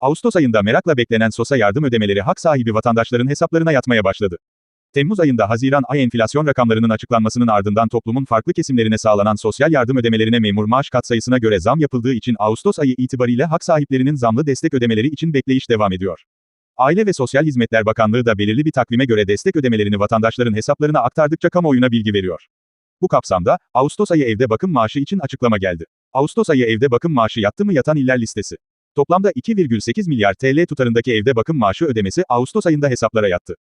Ağustos ayında merakla beklenen SOS'a yardım ödemeleri hak sahibi vatandaşların hesaplarına yatmaya başladı. Temmuz ayında Haziran ay enflasyon rakamlarının açıklanmasının ardından toplumun farklı kesimlerine sağlanan sosyal yardım ödemelerine memur maaş katsayısına göre zam yapıldığı için Ağustos ayı itibariyle hak sahiplerinin zamlı destek ödemeleri için bekleyiş devam ediyor. Aile ve Sosyal Hizmetler Bakanlığı da belirli bir takvime göre destek ödemelerini vatandaşların hesaplarına aktardıkça kamuoyuna bilgi veriyor. Bu kapsamda, Ağustos ayı evde bakım maaşı için açıklama geldi. Ağustos ayı evde bakım maaşı yattı mı yatan iller listesi. Toplamda 2,8 milyar TL tutarındaki evde bakım maaşı ödemesi Ağustos ayında hesaplara yattı.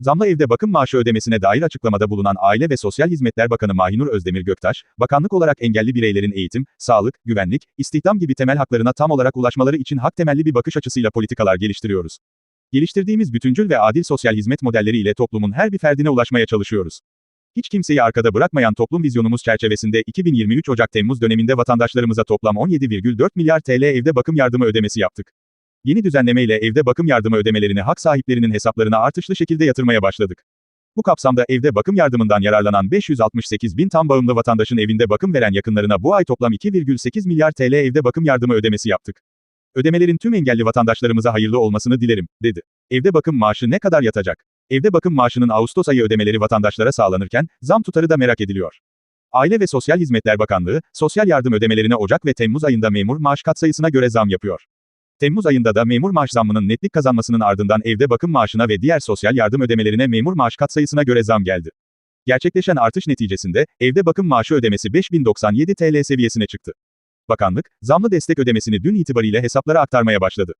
Zamlı evde bakım maaşı ödemesine dair açıklamada bulunan Aile ve Sosyal Hizmetler Bakanı Mahinur Özdemir Göktaş, bakanlık olarak engelli bireylerin eğitim, sağlık, güvenlik, istihdam gibi temel haklarına tam olarak ulaşmaları için hak temelli bir bakış açısıyla politikalar geliştiriyoruz. Geliştirdiğimiz bütüncül ve adil sosyal hizmet modelleri ile toplumun her bir ferdine ulaşmaya çalışıyoruz. Hiç kimseyi arkada bırakmayan toplum vizyonumuz çerçevesinde 2023 Ocak-Temmuz döneminde vatandaşlarımıza toplam 17,4 milyar TL evde bakım yardımı ödemesi yaptık. Yeni düzenleme ile evde bakım yardımı ödemelerini hak sahiplerinin hesaplarına artışlı şekilde yatırmaya başladık. Bu kapsamda evde bakım yardımından yararlanan 568 bin tam bağımlı vatandaşın evinde bakım veren yakınlarına bu ay toplam 2,8 milyar TL evde bakım yardımı ödemesi yaptık. Ödemelerin tüm engelli vatandaşlarımıza hayırlı olmasını dilerim, dedi. Evde bakım maaşı ne kadar yatacak? Evde bakım maaşının Ağustos ayı ödemeleri vatandaşlara sağlanırken, zam tutarı da merak ediliyor. Aile ve Sosyal Hizmetler Bakanlığı, sosyal yardım ödemelerine Ocak ve Temmuz ayında memur maaş katsayısına göre zam yapıyor. Temmuz ayında da memur maaş zammının netlik kazanmasının ardından evde bakım maaşına ve diğer sosyal yardım ödemelerine memur maaş katsayısına göre zam geldi. Gerçekleşen artış neticesinde, evde bakım maaşı ödemesi 5097 TL seviyesine çıktı. Bakanlık, zamlı destek ödemesini dün itibariyle hesaplara aktarmaya başladı.